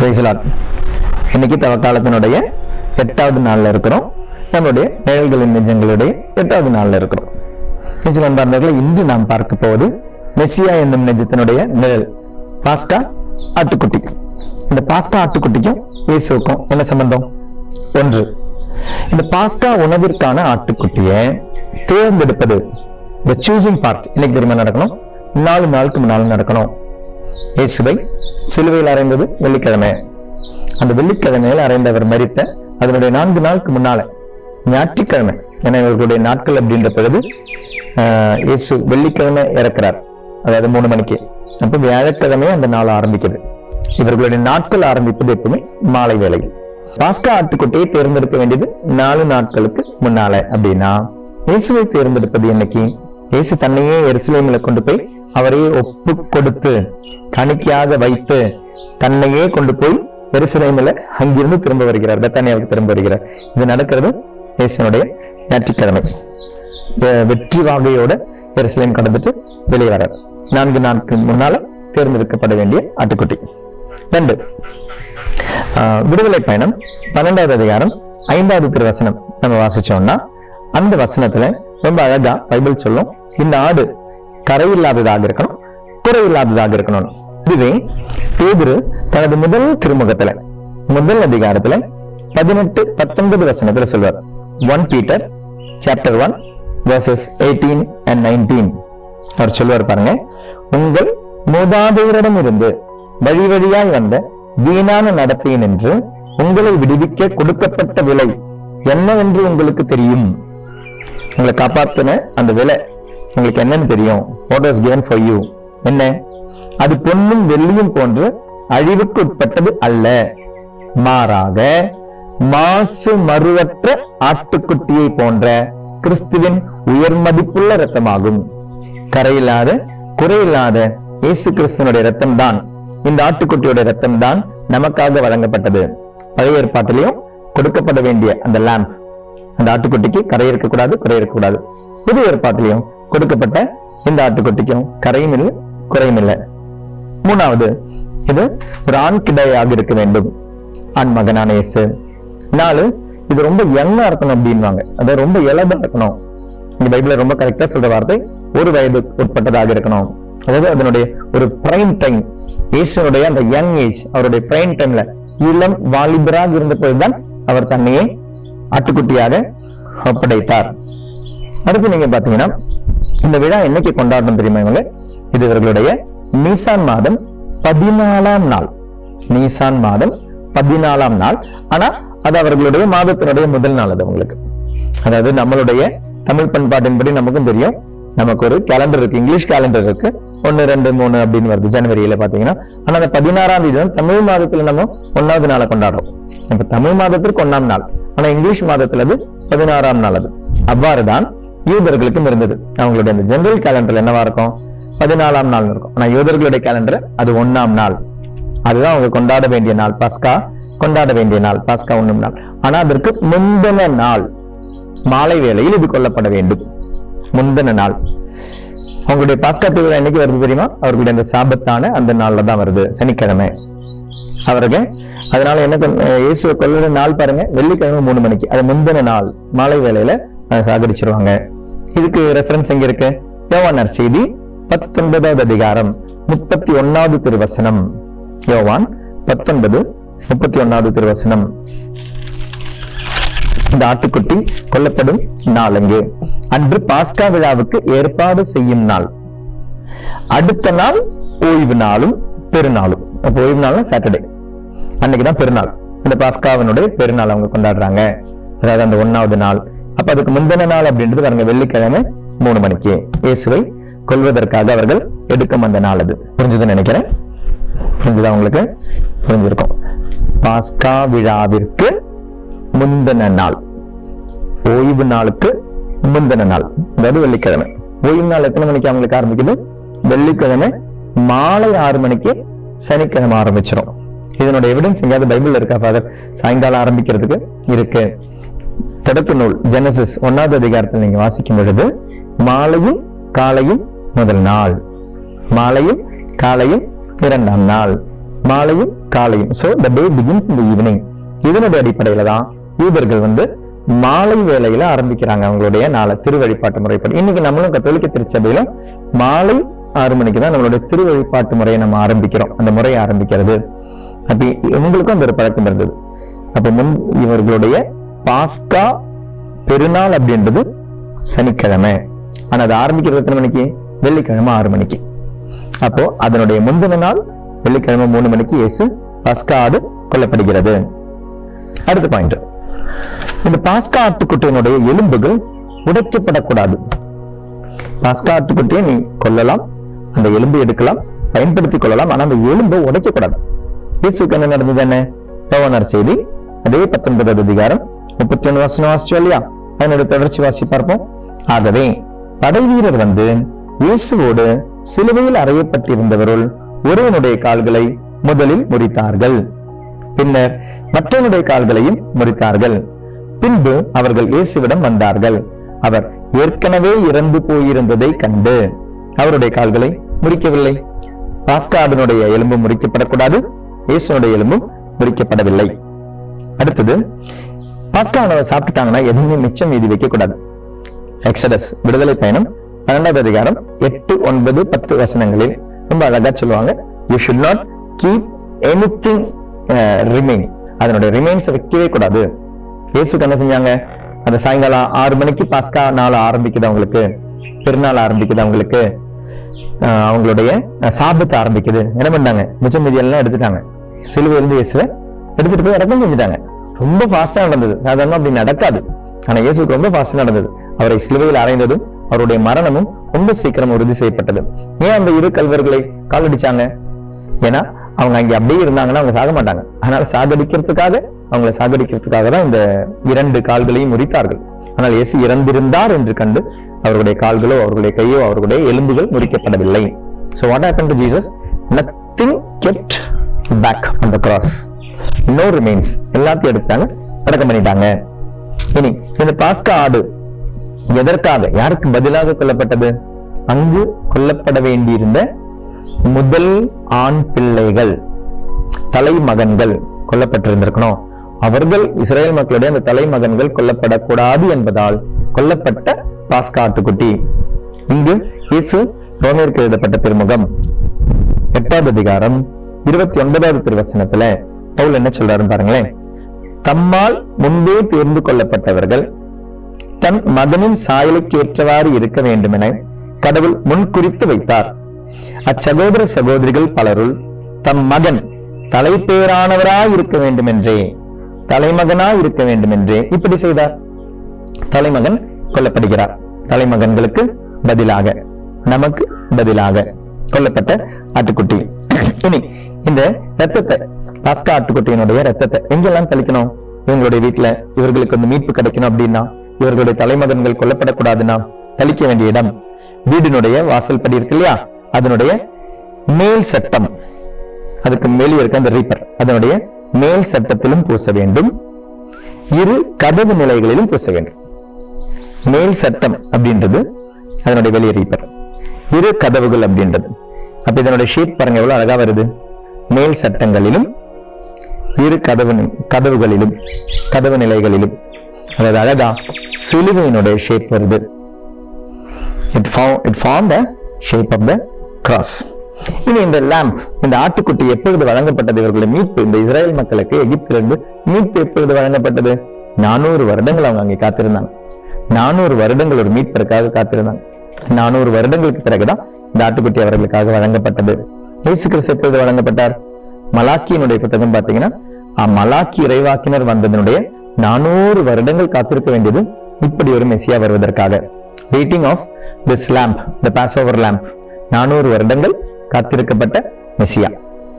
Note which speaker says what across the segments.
Speaker 1: பிரைசலாட் இன்னைக்கு தவக்காலத்தினுடைய எட்டாவது நாளில் இருக்கிறோம். நம்முடைய நிழல்களின் நெஞ்சங்களுடைய எட்டாவது நாளில் இருக்கிறோம். நிச்சயம் அன்பார்ந்தவர்களே இன்று நாம் பார்க்க போவது மெஸ்ஸியா என்னும் நெஞ்சத்தினுடைய நிழல் பாஸ்கா ஆட்டுக்குட்டி. இந்த பாஸ்கா ஆட்டுக்குட்டிக்கும் இயேசுக்கும் என்ன சம்பந்தம்? ஒன்று. இந்த பாஸ்கா உணவிற்கான ஆட்டுக்குட்டியை தேர்ந்தெடுப்பது இந்த சூசிங் பார்ட் இன்னைக்கு தெரியுமா நடக்கணும்? நாலு நாளுக்கு முன்னாலும் நடக்கணும். இயேசுவை சிலுவையில் அறைந்தது வெள்ளிக்கிழமை. அந்த வெள்ளிக்கிழமையில் அறைந்தவர் மறித்த அதனுடைய நான்கு நாளுக்கு முன்னால ஞாயிற்றுக்கிழமை ஏன்னா இவர்களுடைய நாட்கள் அப்படின்ற பிறகு இயேசு வெள்ளிக்கிழமை இறக்கிறார். அதாவது மூணு மணிக்கு. அப்போ வியாழக்கிழமை அந்த நாள் ஆரம்பிக்குது. இவர்களுடைய நாட்கள் ஆரம்பிப்பது எப்பவுமே மாலை வேலை பாஸ்கா ஆட்டுக்குட்டியை தேர்ந்தெடுக்க வேண்டியது நாலு நாட்களுக்கு முன்னால அப்படின்னா இயேசுவை தேர்ந்தெடுப்பது என்னைக்கு? இயேசு தன்னையே எருசலேமில் கொண்டு போய் அவரையே ஒப்பு கொடுத்து கணிக்கையாக வைத்து தன்னையே கொண்டு போய் எருசலேமில் அங்கிருந்து திரும்ப வருகிறார் பெத்தானியாவுக்கு திரும்ப வருகிறார். இது நடக்கிறது இயேசுனுடைய ஞாயிற்றுக்கிழமை. வெற்றி வாகையோட எருசலேம் கடந்துட்டு வெளியே வரார். நான்கு நாட்கு முன்னால தேர்ந்தெடுக்கப்பட வேண்டிய ஆட்டுக்குட்டி. ரெண்டு ஆஹ் விடுதலை பயணம் பன்னெண்டாவது அதிகாரம் ஐந்தாவது திருவசனம் நம்ம வாசிச்சோம்னா அந்த வசனத்துல ரொம்ப அழகா பைபிள் சொல்லும் இந்த ஆடு கரையில்லாததாக இருக்கணும் குறையில்லாததாக இருக்கணும். இதுவே பேதுரு தனது முதல் திருமுகத்துல முதல் அதிகாரத்துல பதினெட்டு பத்தொன்பது வசனத்துல சொல்வார் one Peter chapter one versus eighteen and nineteen அவர் சொல்லுவார் பாருங்க உங்கள் மூதாதையரிடம் இருந்து வழி வழியாய் வந்த வீணான நடத்தை நின்று உங்களை விடுவிக்க கொடுக்கப்பட்ட விலை என்னவென்று உங்களுக்கு தெரியும். உங்களை காப்பாத்தின அந்த விலை உங்களுக்கு என்னன்னு தெரியும். What was can for you என்ன? அது பொன்னும் வெள்ளியும் போன்று அழிவுக்கு உட்பட்டது அல்ல. மாறாக மாசு மறுவற்ற ஆட்டுக்குட்டியை போன்ற கிறிஸ்துவின் உயர் மதிப்புள்ள ரத்தமாகும் கரையில்லாத குறையில்லாத இயேசு கிறிஸ்துவனுடைய ரத்தம் தான் இந்த ஆட்டுக்குட்டியோட ரத்தம் தான் நமக்காக வழங்கப்பட்டது. பழைய ஏற்பாட்டிலையும் கொடுக்கப்பட வேண்டிய அந்த லேம்ப் அந்த ஆட்டுக்குட்டிக்கு கரை இருக்கக்கூடாது குறை இருக்கக்கூடாது. புது ஏற்பாட்டிலையும் கொடுக்கப்பட்ட இந்த ஆட்டுக்குட்டிக்கும் கரையும் இல்லை குறையும் இல்லை. மூணாவது இது ஒரு ஆண் கிடையாக இருக்க வேண்டும். ஆண் மகனான இயேசு. நாலு இது ரொம்ப யங்கா இருக்கணும் அப்படின்வாங்க அதை ரொம்ப இலபா இருக்கணும். இந்த பைபிள ரொம்ப கரெக்டா சொல்ற வார்த்தை ஒரு வயது உட்பட்டதாக இருக்கணும். அதாவது அதனுடைய ஒரு பிரைம் டைம் இயேசுனுடைய அந்த யங் ஏஜ் அவருடைய பிரைம் டைம்ல இளம் வாலிபராக இருந்த போதுதான் அவர் தன்னையே ஆட்டுக்குட்டியாக ஒப்படைத்தார். அடுத்து நீங்க பாத்தீங்கன்னா இந்த விழா என்னைக்கு கொண்டாடணும் தெரியுமா இவங்க இது இவர்களுடைய நீசான் மாதம் பதினாலாம் நாள். நீசான் மாதம் பதினாலாம் நாள். ஆனா அது அவர்களுடைய மாதத்தினுடைய முதல் நாள் அது அவங்களுக்கு. அதாவது நம்மளுடைய தமிழ் பண்பாட்டின்படி நமக்கும் தெரியும். நமக்கு ஒரு கேலண்டர் இருக்கு இங்கிலீஷ் கேலண்டர் இருக்கு. ஒன்னு ரெண்டு மூணு அப்படின்னு வருது ஜனவரியில பாத்தீங்கன்னா. ஆனா அந்த பதினாறாம் தேதி தான் தமிழ் மாதத்துல நம்ம ஒன்னாவது நாளை கொண்டாடுறோம். இப்ப தமிழ் மாதத்திற்கு ஒன்னாம் நாள். ஆனா இங்கிலீஷ் மாதத்துல அது பதினாறாம் நாள் அது. அவ்வாறுதான் யூதர்களுக்கும் இருந்தது. அவங்களுடைய அந்த ஜெனரல் கேலண்டர் என்னவா இருக்கும்? பதினாலாம் நாள் இருக்கும். ஆனா யூதர்களுடைய கேலண்டர் அது ஒன்னாம் நாள். அதுதான் அவங்க கொண்டாட வேண்டிய நாள். பாஸ்கா கொண்டாட வேண்டிய நாள். பாஸ்கா ஒண்ணும் நாள். ஆனா அதற்கு முந்தின நாள் மாலை வேளையில் இது கொல்லப்பட வேண்டும். முந்தின நாள். அவங்களுடைய பாஸ்கா திருவிழா என்னைக்கு வருது தெரியுமா? அவர்களுடைய அந்த சாபத்தான அந்த நாள்ல தான் வருது. சனிக்கிழமை. அவர்கள் அதனால என்ன இயேசுவை கொல்லுற நாள் பாருங்க. வெள்ளிக்கிழமை மூணு மணிக்கு. அது முந்தின நாள். மாலை வேளையில சாகடிச்சிருவாங்க. இதுக்கு ரெஃபரன்ஸ் எங்க இருக்கு? யோவான் செய்தி பத்தொன்பதாவது அதிகாரம் முப்பத்தி ஒன்னாவது திருவசனம். யோவான் பத்தொன்பது முப்பத்தி ஒன்னாவது திருவசனம். இந்த ஆட்டுக்குட்டி கொல்லப்படும் நாள் அங்கு. அன்று பாஸ்கா விழாவுக்கு ஏற்பாடு செய்யும் நாள். அடுத்த நாள் ஓய்வு நாளும் பெருநாளும். ஓய்வு நாளும் சாட்டர்டே. அன்னைக்குதான் பெருநாள். இந்த பாஸ்காவினுடைய பெருநாள் அவங்க கொண்டாடுறாங்க. அதாவது அந்த ஒன்னாவது நாள். அப்ப அதுக்கு முந்தின நாள் அப்படின்றது பாருங்க வெள்ளிக்கிழமை மூணு மணிக்கு. இயேசுவை கொள்வதற்காக அவர்கள் எடுக்கும் அந்த நாள் அது. புரிஞ்சுதுன்னு நினைக்கிறேன்? புரிஞ்சுதா உங்களுக்கு? புரிஞ்சிருக்கும். பாஸ்கா விழாவிற்கு முந்தின நாள். ஓய்வு நாளுக்கு முந்தின நாள். அதாவது வெள்ளிக்கிழமை. ஓய்வு நாள் எத்தனை மணிக்கு அவங்களுக்கு ஆரம்பிக்குது? வெள்ளிக்கிழமை மாலை ஆறு மணிக்கு சனிக்கிழமை ஆரம்பிச்சிடும் இதனுடைய எவிடன்ஸ் எங்கேயாவது பைபிள் இருக்கா ஃபாதர் சாயங்காலம் ஆரம்பிக்கிறதுக்கு இருக்கு. தொடக்க நூல் ஜெனசிஸ் ஒன்னாவது அதிகாரத்தில் நீங்க வாசிக்கும் பொழுது மாலையும் காலையும் முதல் நாள். மாலையும் காலையும் இரண்டாம் நாள். மாலையும் காலையும். சோ த டே பிகின்ஸ் இந்த ஈவினிங் இதனுடைய அடிப்படையில தான் யூதர்கள் வந்து மாலை வேலையில ஆரம்பிக்கிறாங்க அவங்களுடைய நாளை திருவழிபாட்டு முறைப்படி. இன்னைக்கு நம்மளும் கத்தோலிக்க திருச்சபையில மாலை ஆறு மணிக்கு தான் நம்மளுடைய திருவழிபாட்டு முறையை நம்ம ஆரம்பிக்கிறோம். அந்த முறையை ஆரம்பிக்கிறது. அப்படி உங்களுக்கும் அந்த ஒரு பழக்கம் இருந்தது. அப்ப முன் இவர்களுடைய பாஸ்கா பெருநாள் அப்படின்றது சனிக்கிழமை. ஆனா அது ஆரம்பிக்கிறது எத்தனை மணிக்கு? வெள்ளிக்கிழமை ஆறு மணிக்கு. அப்போ அதனுடைய முந்தின நாள் வெள்ளிக்கிழமை மூணு மணிக்கு இயேசு பாஸ்கா ஆடு கொல்லப்படுகிறது. அடுத்த பாயிண்ட் இந்த பாஸ்கா ஆட்டுக்குட்டியினுடைய எலும்புகள் உடைக்கப்படக்கூடாது. பாஸ்கா ஆட்டுக்குட்டியை நீ கொல்லலாம் அந்த எலும்பு எடுக்கலாம் பயன்படுத்திக் கொள்ளலாம் ஆனா அந்த எலும்பை உடைக்கக்கூடாது. இயேசுக்கு என்ன நடந்தது என்ன? யோவானார் செய்தி அதே பத்தொன்பதாவது அதிகாரம் முப்பத்தி ஒன்று வசனம் வாசிச்சோம் இல்லையா? அதனுடைய தொடர்ச்சி வாசி பார்ப்போம். ஆகவே படைவீரர் வந்து இயேசுவோடு சிலுவையில் அறையப்பட்டிருந்தவருள் ஒருவனுடைய கால்களை முதலில் முறித்தார்கள். பின்னர் மற்றவனுடைய கால்களையும் முறித்தார்கள். பின்பு அவர்கள் இயேசுவிடம் வந்தார்கள். அவர் ஏற்கனவே இறந்து போயிருந்ததை கண்டு அவருடைய கால்களை முறிக்கவில்லை. பாஸ்காவினுடைய எலும்பு முறிக்கப்படக்கூடாது இயேசுனுடைய எலும்பும் முறிக்கப்படவில்லை. அடுத்தது பாஸ்கா உணவை சாப்பிட்டுட்டாங்கன்னா எதுவுமே மிச்சம் மீதி வைக்க கூடாது எக்ஸடஸ் விடுதலை பயணம் பன்னெண்டாவது அதிகாரம் எட்டு ஒன்பது பத்து வசனங்களில் ரொம்ப அழகா சொல்லுவாங்க you should not keep anything remain அதனுடைய ரிமைன்ஸ் வைக்கவே கூடாது. இயேசுக்கு என்ன செஞ்சாங்க? அந்த சாயங்காலம் ஆறு மணிக்கு பாஸ்கா நாள் ஆரம்பிக்குது அவங்களுக்கு பெருநாள் ஆரம்பிக்குது அவங்களுக்கு அவங்களுடைய சாபத்தை ஆரம்பிக்குது. என்ன பண்ணாங்க மிச்சம் மீதி எல்லாம் எடுத்துட்டாங்க. சிலுவையிலிருந்து இயேசுவை எடுத்துட்டு போய் இறக்கம் செஞ்சுட்டாங்க. ரொம்ப ஃபாஸ்டா நடந்தது. சாதாரணம் அப்படி நடக்காது. ஆனா இயேசுக்கு ரொம்ப ஃபாஸ்டா நடந்தது. அவரை சிலுவையில் அறைந்ததும் அவருடைய மரணமும் ரொம்ப சீக்கிரம் உறுதி செய்யப்பட்டது. ஏன் அந்த இரு கல்வர்களை காலடிச்சாங்க? ஏன்னா அவங்க அங்கே அப்படியே இருந்தாங்கன்னா அவங்க சாக மாட்டாங்க. ஆனால் சாகடிக்கிறதுக்காக அவங்களை சாகடிக்கிறதுக்காக தான் இந்த இரண்டு கால்களையும் முறித்தார்கள். ஆனால் இயேசு இறந்திருந்தார் என்று கண்டு அவருடைய கால்களோ அவர்களுடைய கையோ அவர்களுடைய எலும்புகள் முறிக்கப்படவில்லை. So what happened to Jesus nothing get back on the cross no remains எல்லாத்தையும் எடுத்தாங்க அடக்கம் பண்ணிட்டாங்க. இனி இந்த பாஸ்கா ஆடு எதற்காக யாருக்கு பதிலாக கொல்லப்பட்டது? அங்கு கொல்லப்பட வேண்டியிருந்த முதல் ஆண் பிள்ளைகள் தலைமகன்கள் கொல்லப்பட்டிருந்திருக்கணும். அவர்கள் இஸ்ரேல் மக்களுடைய அந்த தலைமகன்கள் கொல்லப்படக்கூடாது என்பதால் கொல்லப்பட்ட பாஸ்கா ஆட்டுக்குட்டி. இங்கு இயேசு ரோமேற்கு எழுதப்பட்ட திருமுகம். எட்டாவது அதிகாரம் இருபத்தி ஒன்பதாவது திருவசனத்துல பவுல் என்ன சொல்றாரு பாருங்களேன். தம்மால் முன்பே தேர்ந்து கொள்ளப்பட்டவர்கள் தன் மகனின் சாயலுக்கு ஏற்றவாறு இருக்க வேண்டும் என கடவுள் முன்குறித்து வைத்தார். அச்சகோதர சகோதரிகள் பலருள் தம் மகன் தலைப்பேரானவராய் இருக்க வேண்டும் என்றே தலைமகனாய் இருக்க வேண்டும் என்றே இப்படி செய்தார். தலைமகன் கொல்லப்படுகிறார். தலைமகன்களுக்கு பதிலாக நமக்கு பதிலாக கொல்லப்பட்ட ஆட்டுக்குட்டி. இனி இந்த ரத்தத்தை பாஸ்கா ஆட்டுக்குட்டியினுடைய ரத்தத்தை எங்கெல்லாம் தெளிக்கணும்? இவங்களுடைய வீட்டுல இவர்களுக்கு வந்து மீட்பு கிடைக்கணும் அப்படின்னா இவர்களுடைய தலைமகன்கள் கொல்லப்படக்கூடாதுன்னா தெளிக்க வேண்டிய இடம் வீடினுடைய வாசல் படி இருக்கு இல்லையா? அதனுடைய மேல் சட்டம். அதுக்கு மேலே இருக்க அந்த ரீப்பர் அதனுடைய மேல் சட்டத்திலும் பூச வேண்டும். இரு கதவு நிலைகளிலும் பூச வேண்டும். மேல் சட்டம் அப்படின்றது அதனுடைய வெளியே ரீப்பர் இரு கதவுகள் அப்படின்றது. அப்ப இதனுடைய ஷீட் பாருங்க எவ்வளவு அழகா வருது. மேல் சட்டங்களிலும் இரு கதவு கதவுகளிலும் கதவு நிலைகளிலும் அதாவது அழகா சிலுவையினுடைய ஷேப் வருது. It form it form the shape of the cross இனி இந்த லேம்ப் இந்த ஆட்டுக்குட்டி எப்பொழுது வழங்கப்பட்டது? இவர்களுடைய மீட்பு இந்த இஸ்ரேல் மக்களுக்கு எகிப்திலிருந்து மீட்பு எப்பொழுது வழங்கப்பட்டது? நானூறு வருடங்கள் அவங்க அங்கே காத்திருந்தாங்க. நானூறு வருடங்கள் ஒரு மீட்பிற்காக காத்திருந்தாங்க. நானூறு வருடங்களுக்கு பிறகுதான் இந்த ஆட்டுக்குட்டி அவர்களுக்காக வழங்கப்பட்டது. இயேசு கிறிஸ்து எப்பொழுது வழங்கப்பட்டார்? மலாக்கியினுடைய புத்தகம் பார்த்தீங்கன்னா மலாக்கி இறைவாக்கினர் வந்ததனுடைய நானூறு வருடங்கள் காத்திருக்க வேண்டியது இப்படி ஒரு மெசியா வருவதற்காக. Waiting of this lamb the passover lamb நானூறு வருடங்கள் காத்திருக்கப்பட்ட மெசியா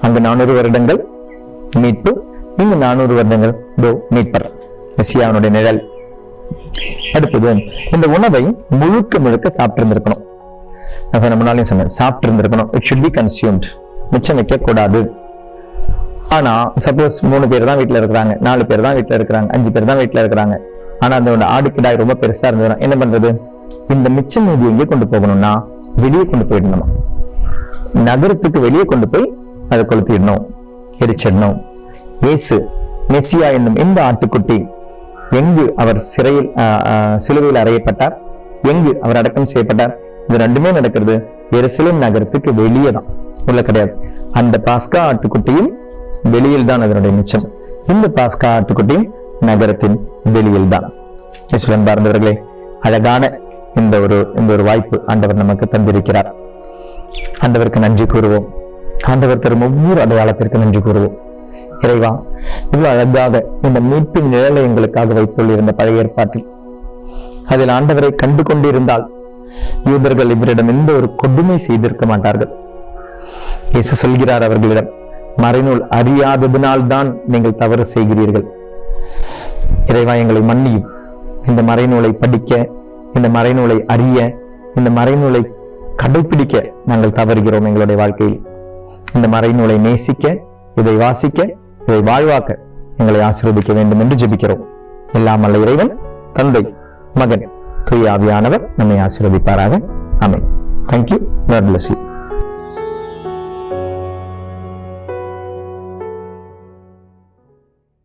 Speaker 1: அங்கு நானூறு வருடங்கள் மீட்பு இங்கு நானூறு வருடங்கள் தோ மீட்பர் மெசியாவுடைய நிழல். அடுத்தது இந்த உணவை முழுக்க முழுக்க சாப்பிட்டிருந்திருக்கணும். நான் சொன்ன முன்னாலையும் சொன்னேன் சாப்பிட்டிருந்திருக்கணும். இட் ஷுட் பி கன்சியூம்ட் மிச்சம் வைக்க கூடாது ஆனா சப்போஸ் மூணு பேர் தான் வீட்டில் இருக்கிறாங்க நாலு பேர் தான் வீட்டில் இருக்கிறாங்க அஞ்சு பேர் தான் வீட்டில் இருக்கிறாங்க. ஆனா அந்த ஆடு கிடாய் ரொம்ப பெருசா இருந்ததுனா என்ன பண்றது? இந்த மிச்சம் மீதி எங்கே கொண்டு போகணும்னா வெளியே கொண்டு போயிடணுமா? நகரத்துக்கு வெளியே கொண்டு போய் அதை கொளுத்திடணும் எரிச்சிடணும். இயேசு மெஸ்ஸியா என்னும் இந்த ஆட்டுக்குட்டி எங்கு அவர் சிறையில் சிலுவையில் அறையப்பட்டார்? எங்கு அவர் அடக்கம் செய்யப்பட்டார்? இது ரெண்டுமே நடக்கிறது எருசலேம் நகரத்துக்கு வெளியே தான். உள்ள கிடையாது. அந்த பாஸ்கா ஆட்டுக்குட்டியும் வெளியில் தான் அதனுடைய மிச்சம். இந்த பாஸ்கா ஆட்டுக்குட்டி நகரத்தின் வெளியில் தான் இயேசுவின் பார்ந்தவர்களே அழகான இந்த ஒரு இந்த ஒரு வாய்ப்பு ஆண்டவர் நமக்கு தந்திருக்கிறார். ஆண்டவருக்கு நன்றி கூறுவோம். ஆண்டவர் தரும் ஒவ்வொரு அடையாளத்திற்கு நன்றி கூறுவோம். இறைவா இவ்வளவு அழகாக இந்த மீட்பின் நிழலை எங்களுக்காக வைத்துள்ளிருந்த பழைய ஏற்பாட்டில் அதில் ஆண்டவரை கண்டு கொண்டிருந்தால் யூதர்கள் இவரிடம் எந்த ஒரு கொடுமை செய்திருக்க மாட்டார்கள். இயேசு சொல்கிறார் அவர்களிடம் மறைநூல் அறியாததினால்தான் நீங்கள் தவறு செய்கிறீர்கள். இறைவா எங்களை மன்னியும். இந்த மறைநூலை படிக்க இந்த மறைநூலை அறிய இந்த மறைநூலை கடைபிடிக்க நாங்கள் தவறுகிறோம் எங்களுடைய வாழ்க்கையில். இந்த மறைநூலை நேசிக்க இதை வாசிக்க இதை வாழ்வாக்க எங்களை ஆசீர்வதிக்க வேண்டும் என்று ஜெபிக்கிறோம். எல்லாம் அல்ல இறைவன் தந்தை மகன் தூய ஆவியானவர் நம்மை ஆசீர்வதிப்பாராக. அமை தேங்க்யூ God bless